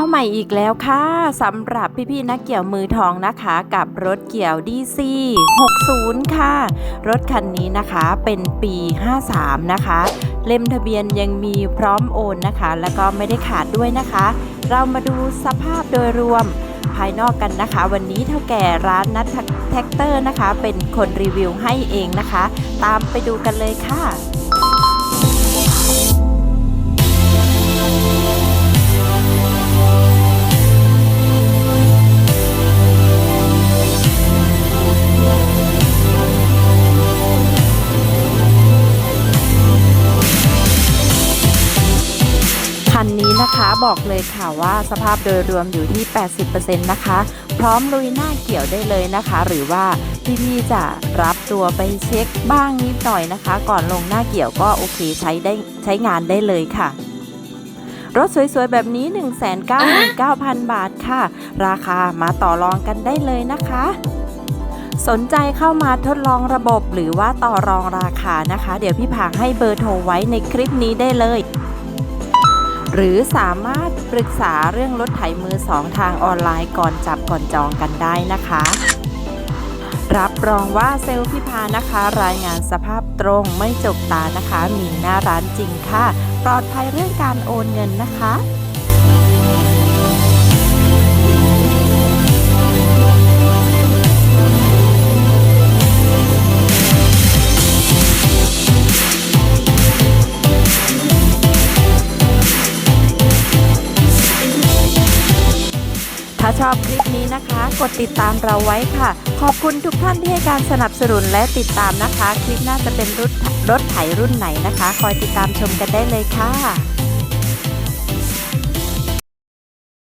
เข้าใหม่อีกแล้วค่ะสำหรับพี่ๆนักเกี่ยวมือทองนะคะกับรถเกี่ยว DC 60 ค่ะ รถคันนี้นะคะเป็นปี 53 นะคะ เล่มทะเบียนยังมีพร้อมโอนนะคะ แล้วก็ไม่ได้ขาดด้วยนะคะ เรามาดูสภาพโดยรวมภายนอกกันนะคะ วันนี้เท่าแก่ร้านนัทแท็กเตอร์นะคะ เป็นคนรีวิวให้เองนะคะ ตามไปดูกันเลยค่ะ นนี้นะคะบอกเลยค่ะว่าสภาพโดยรวมอยู่ที่ 80%นะคะ พร้อมลุยหน้าเกี่ยวได้เลยนะคะ หรือว่าพี่ๆจะรับตัวไปเช็คบ้างนิดหน่อยนะคะ ก่อนลงหน้าเกี่ยวก็โอเคใช้ได้ใช้งานได้เลยค่ะรถสวยๆ แบบนี้ 199,000 บาทค่ะ ราคามาต่อรองกันได้เลยนะคะ สนใจเข้ามาทดลองระบบหรือว่าต่อรองราคานะคะ เดี๋ยวพี่ผางให้เบอร์โทรไว้ในคลิปนี้ได้เลย หรือสามารถปรึกษาเรื่องรถไถมือสองทางออนไลน์ก่อนจับก่อนจองกันได้นะคะ รับรองว่าเซลล์พิพานะคะ รายงานสภาพตรงไม่จกตานะคะ มีหน้าร้านจริงค่ะ ปลอดภัยเรื่องการโอนเงินนะคะาชอบคลิปนี้นะคะ กดติดตามเราไว้ค่ะ ขอบคุณทุกท่านที่ให้การสนับสนุนและติดตามนะคะ คลิปหน้าจะเป็นรถรถไถรุ่นไหนนะคะ คอยติดตามชมกันได้เลยค่ะ